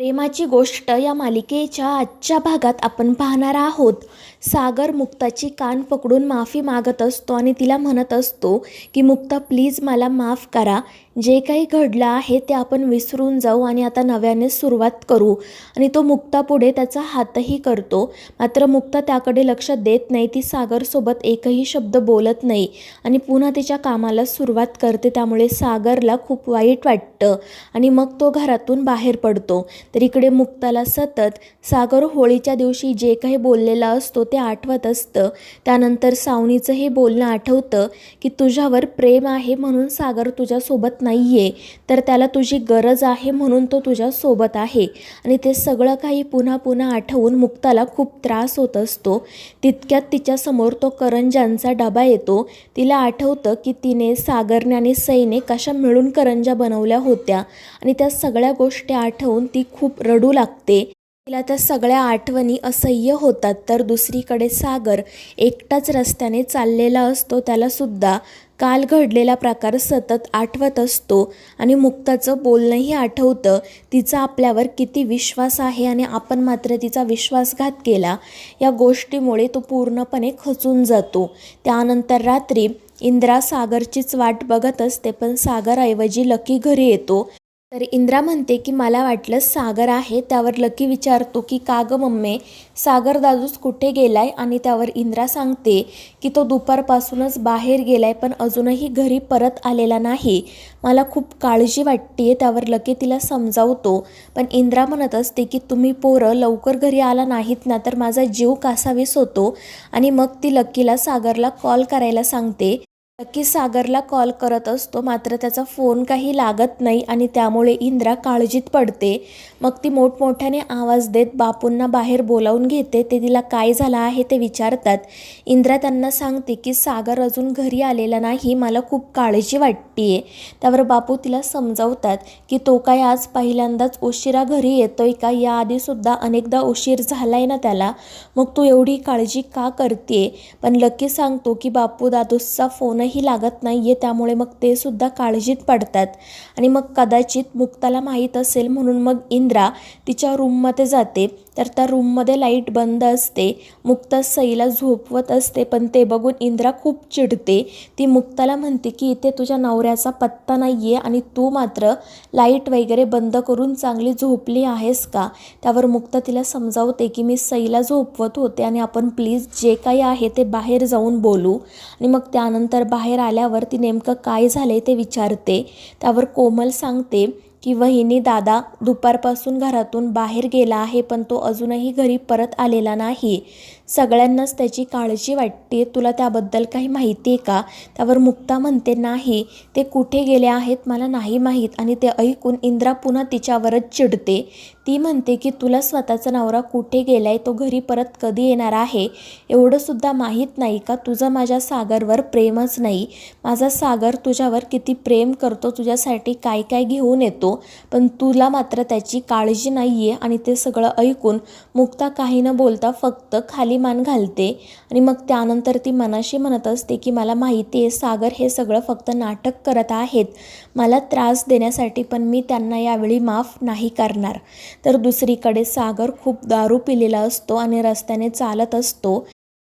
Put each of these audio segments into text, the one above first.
प्रेमाची गोष्ट या मालिकेच्या आजच्या भागात आपण पाहणार आहोत. सागर मुक्ताची कान पकडून माफी मागत असतो आणि तिला म्हणत असतो की मुक्ता प्लीज मला माफ करा. जे काही घडलं आहे ते आपण विसरून जाऊ आणि आता नव्याने सुरुवात करू. आणि तो मुक्ता पुढे त्याचा हातही करतो. मात्र मुक्ता त्याकडे लक्ष देत नाही. ती सागरसोबत एकही शब्द बोलत नाही. आणि पुन्हा तिच्या कामाला सुरुवात करते. त्यामुळे सागरला खूप वाईट वाटतं. आणि मग तो घरातून बाहेर पडतो. तर इकडे मुक्ताला सतत सागर होळीच्या दिवशी जे काही बोललेलं असतो ते आठवत असतं. त्यानंतर सावनीचंही बोलणं आठवतं की तुझ्यावर प्रेम आहे म्हणून सागर तुझ्यासोबत नाही आहे तर त्याला तुझी गरज आहे म्हणून तो तुझ्यासोबत आहे. आणि ते सगळं काही पुन्हा पुन्हा आठवून मुक्ताला खूप त्रास होत असतो. तितक्यात तिच्यासमोर तो करंजांचा डबा येतो. तिला आठवतं की तिने सागरने आणि सईने कशा मिळून करंजा बनवल्या होत्या. आणि त्या सगळ्या गोष्टी आठवून ती खूप रडू लागते. तिला त्या सगळ्या आठवणी असह्य होतात तर दुसरीकडे सागर एकटाच रस्त्याने चाललेला असतो त्यालासुद्धा काल घडलेला प्रकार सतत आठवत असतो आणि मुक्ताचं बोलणंही आठवतं. तिचा आपल्यावर किती विश्वास आहे आणि आपण मात्र तिचा विश्वासघात केला या गोष्टीमुळे तो पूर्णपणे खचून जातो. त्यानंतर रात्री इंद्रा सागरचीच वाट बघत असते पण सागरऐवजी लकी घरी येतो. तर इंद्रा म्हणते की मला वाटलं सागर आहे त्यावर लकी विचारतो की का गं मम्मे सागर दादूस कुठे गेलाय? आणि त्यावर इंद्रा सांगते की तो दुपारपासूनच बाहेर गेलाय पण अजूनही घरी परत आलेला नाही. मला खूप काळजी वाटते त्यावर लकी तिला समजावतो. पण इंद्रा म्हणत असते की तुम्ही पोरं लवकर घरी आला नाहीत ना तर माझा जीव कासावीस होतो. आणि मग ती लकीला सागरला कॉल करायला सांगते नक्की सागरला कॉल करत असतो. मात्र त्याचा फोन काही लागत नाही आणि त्यामुळे इंद्रा काळजीत पडते. मग ती मोठमोठ्याने आवाज देत बापूंना बाहेर बोलावून घेते. ते तिला काय झालं आहे ते विचारतात. इंद्रा त्यांना सांगते की सागर अजून घरी आलेला नाही. मला खूप काळजी वाटते त्यावर बापू तिला समजावतात की तो काय आज पहिल्यांदाच उशिरा घरी येतोय का? याआधीसुद्धा अनेकदा उशीर झालाय ना त्याला. मग तू एवढी काळजी का करते पण लकी सांगतो की बापू दादूसचा फोनही लागत नाही आहे त्यामुळे मग ते सुद्धा काळजीत पडतात. आणि मग कदाचित मुक्ताला माहीत असेल म्हणून मग इंद्रा तिच्या रूममध्ये जाते. तर त्या रूममध्ये लाइट बंद असते. मुक्ता सईला झोपवत असते पण ते बघून इंद्रा खूप चिडते. ती मुक्ताला म्हणते की इथे तुझ्या नवऱ्याचा पत्ता नाही आहे आणि तू मात्र लाइट वगैरे बंद करून चांगली झोपली आहेस का? त्यावर मुक्ता तिला समजावते की मी सईला झोपवत होते आणि आपण प्लीज जे काही आहे ते बाहेर जाऊन बोलू. आणि मग त्यानंतर बाहेर आल्यावर ती नेमकं काय झाले ते विचारते. त्यावर कोमल सांगते की वहिनी दादा दुपारपासून घरातून बाहेर गेला आहे पण तो अजूनही घरी परत आलेला नाही. सगळ्यांनाच त्याची काळजी वाटते. तुला त्याबद्दल काही माहिती आहे का? त्यावर मुक्ता म्हणते नाही ते कुठे गेले आहेत मला नाही माहीत आणि ते ऐकून इंद्रा पुन्हा तिच्यावरच चिडते. ती म्हणते की तुला स्वतःचा नवरा कुठे गेला आहे तो घरी परत कधी येणार आहे? एवढंसुद्धा माहीत नाही का? तुझं माझ्या सागरवर प्रेमच नाही. माझा सागर तुझ्यावर किती प्रेम करतो तुझ्यासाठी काय काय घेऊन येतो. पण तुला मात्र त्याची काळजी नाही आहे आणि ते सगळं ऐकून मुक्ता काही न बोलता फक्त खाली मान घालते आणि मग त्यानंतर ती मनाशी म्हणत असते की मला माहिती आहे सागर हे सगळं फक्त नाटक करत आहेत. मला त्रास देण्यासाठी पण मी त्यांना यावेळी माफ नाही करणार. तर दुसरीकडे सागर खूप दारू पिलेला असतो आणि रस्त्याने चालत असतो.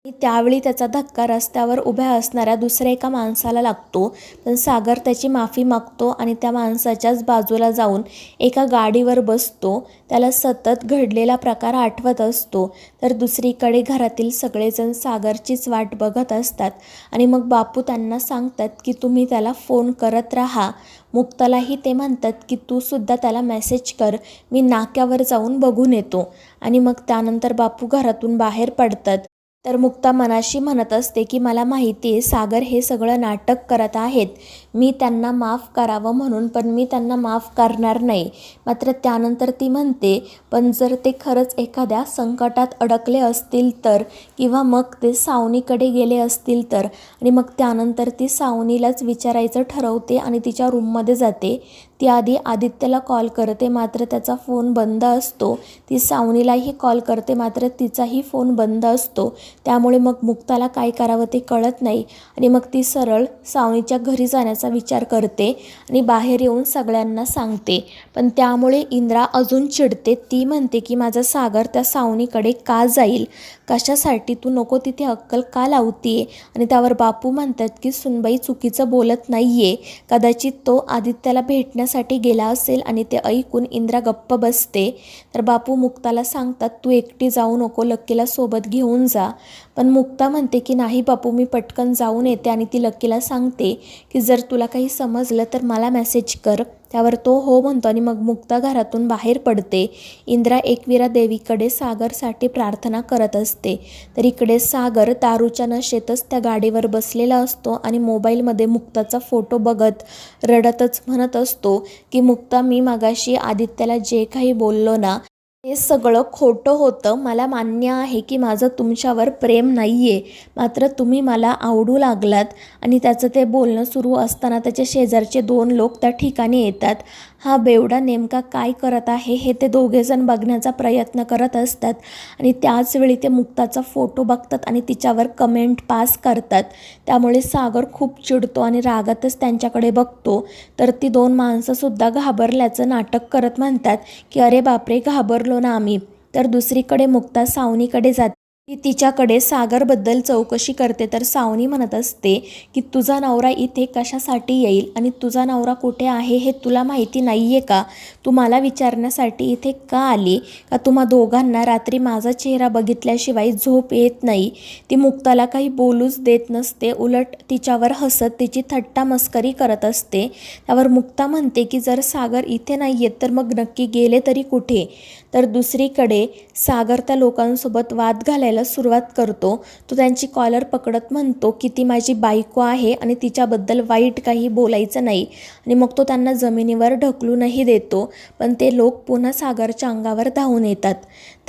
की त्यावेळी त्याचा धक्का रस्त्यावर उभ्या असणाऱ्या दुसऱ्या एका माणसाला लागतो. पण सागर त्याची माफी मागतो आणि त्या माणसाच्याच बाजूला जाऊन एका गाडीवर बसतो. त्याला सतत घडलेला प्रकार आठवत असतो. तर दुसरीकडे घरातील सगळेजण सागरचीच वाट बघत असतात आणि मग बापू त्यांना सांगतात की तुम्ही त्याला फोन करत राहा. मुक्तालाही ते म्हणतात की तू सुद्धा त्याला मेसेज कर. मी नाक्यावर जाऊन बघून येतो. आणि मग त्यानंतर बापू घरातून बाहेर पडतात. तर मुक्ता मनाशी म्हणत असते की मला माहिती आहे सागर हे सगळं नाटक करत आहेत. मी त्यांना माफ करावं म्हणून पण मी त्यांना माफ करणार नाही. मात्र त्यानंतर ती म्हणते पण जर ते खरंच एखाद्या संकटात अडकले असतील तर किंवा मग ते सावनीकडे गेले असतील तर? आणि मग त्यानंतर ती सावनीलाच विचारायचं ठरवते आणि तिच्या रूममध्ये जाते. ती आधी आदित्यला कॉल करते मात्र त्याचा फोन बंद असतो. ती सावनीलाही कॉल करते मात्र तिचाही फोन बंद असतो. त्यामुळे मग मुक्ताला काय करावं ते कळत नाही आणि मग ती सरळ सावनीच्या घरी जाण्याचा विचार करते आणि बाहेर येऊन सगळ्यांना सांगते. पण त्यामुळे इंद्रा अजून चिडते. ती म्हणते की माझा सागर त्या सावनीकडे का जाईल? कशासाठी? तू नको तिथे अक्कल का लावतीये? आणि त्यावर बापू म्हणतात की सुनबाई चुकीचं बोलत नाही आहे कदाचित तो आदित्याला भेटण्यास भेटण्यासाठी गेला असेल आणि ते ऐकून इंद्रा गप्प बसते. तर बापू मुक्ताला सांगतात तू एकटी जाऊ नको लक्कीला सोबत घेऊन जा. पण मुक्ता म्हणते की नाही बापू मी पटकन जाऊन येते. आणि ती लक्कीला सांगते की जर तुला काही समजलं तर मला मेसेज कर. त्यावर तो हो म्हणतो आणि मग मुक्ता घरातून बाहेर पडते. इंद्रा एकविरा देवीकडे सागरसाठी प्रार्थना करत असते. तर इकडे सागर दारूच्या नशेतच त्या गाडीवर बसलेला असतो आणि मोबाईलमध्ये मुक्ताचा फोटो बघत रडतच म्हणत असतो की मुक्ता मी मागाशी आदित्याला जे काही बोललो ना ते सगळं खोटं होतं. मला मान्य आहे की माझं तुमच्यावर प्रेम नाही आहे मात्र तुम्ही मला आवडू लागलात आणि त्याचं ते बोलणं सुरू असताना त्याच्या शेजारचे दोन लोक त्या ठिकाणी येतात. हा बेवडा नेमका काय करत आहे हे ते दोघेजण बघण्याचा प्रयत्न करत असतात. आणि त्याचवेळी ते मुक्ताचा फोटो बघतात आणि तिच्यावर कमेंट पास करतात. त्यामुळे सागर खूप चिडतो आणि रागातच त्यांच्याकडे बघतो. तर ती दोन माणसंसुद्धा घाबरल्याचं नाटक करत म्हणतात की अरे बापरे घाबरलो ना आम्ही. तर दुसरीकडे मुक्ता सावनीकडे जाते ती तिच्याकडे सागरबद्दल चौकशी करते. तर सावनी म्हणत असते की तुझा नवरा इथे कशासाठी येईल आणि तुझा नवरा कुठे आहे हे तुला माहिती नाही आहे का? तू मला विचारण्यासाठी इथे का आली? का तुम्हा दोघांना रात्री माझा चेहरा बघितल्याशिवाय झोप येत नाही? ती मुक्ताला काही बोलूच देत नसते. उलट तिच्यावर हसत तिची थट्टा मस्करी करत असते. त्यावर मुक्ता म्हणते की जर सागर इथे नाही येत तर मग नक्की गेले तरी कुठे? तर दुसरीकडे सागर त्या लोकांसोबत वाद घालायला सुरुवात करतो. तो त्यांची कॉलर पकडत म्हणतो की ती माझी बायको आहे आणि तिच्याबद्दल वाईट काही बोलायचं नाही. आणि मग तो त्यांना जमिनीवर ढकलूनही देतो. पण ते लोक पुन्हा सागरच्या अंगावर धावून येतात.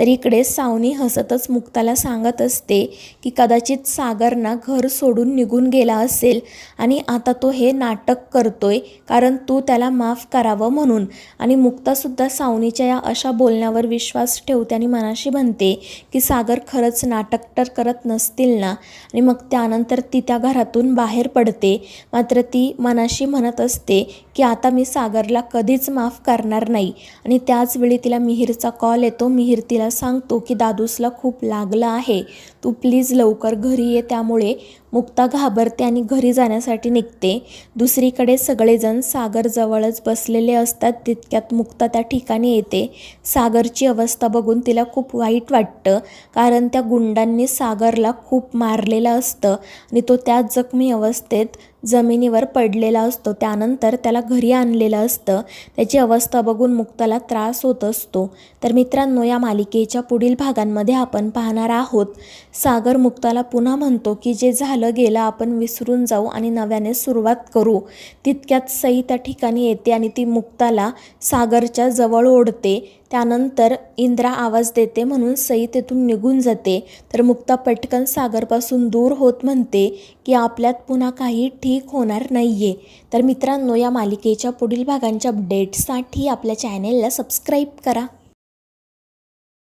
तर इकडे सावनी हसतच मुक्ताला सांगत असते की कदाचित सागरना घर सोडून निघून गेला असेल आणि आता तो हे नाटक करतोय कारण तू त्याला माफ करावं म्हणून. आणि मुक्तासुद्धा सावनीच्या या अशा बोलण्यावर विश्वास ठेवते आणि मनाशी म्हणते की सागर खरंच नाटक तर करत नसतील ना? आणि मग त्यानंतर ती त्या घरातून बाहेर पडते. मात्र ती मनाशी म्हणत असते की आता मी सागरला कधीच माफ करणार नाही. आणि त्याचवेळी तिला मिहीरचा कॉल येतो. मिहीर तिला सांगतो की दादूसला खूप लागलं आहे. तू प्लीज लवकर घरी ये त्यामुळे मुक्ता घाबरते आणि घरी जाण्यासाठी निघते. दुसरीकडे सगळेजण सागरजवळच बसलेले असतात. तितक्यात मुक्ता त्या ठिकाणी येते. सागरची अवस्था बघून तिला खूप वाईट वाटतं. कारण त्या गुंडांनी सागरला खूप मारलेलं असतं आणि तो त्याच जखमी अवस्थेत जमिनीवर पडलेला असतो. त्यानंतर त्याला घरी आणलेलं असतं. त्याची अवस्था बघून मुक्ताला त्रास होत असतो. तर मित्रांनो या मालिकेच्या पुढील भागांमध्ये आपण पाहणार आहोत. सागर मुक्ताला पुन्हा म्हणतो की जे झालं झालं गेलं आपण विसरून जाऊ आणि नव्याने सुरुवात करू. तितक्यात सई त्या ठिकाणी येते आणि ती मुक्ताला सागरच्या जवळ ओढते. त्यानंतर इंद्रा आवाज देते म्हणून सई तेथून निघून जाते. तर मुक्ता पटकन सागरपासून दूर होत म्हणते की आपल्यात पुन्हा काही ठीक होणार नाही आहे तर मित्रांनो या मालिकेच्या पुढील भागांच्या अपडेट्ससाठी आपल्या चॅनेलला सबस्क्राईब करा.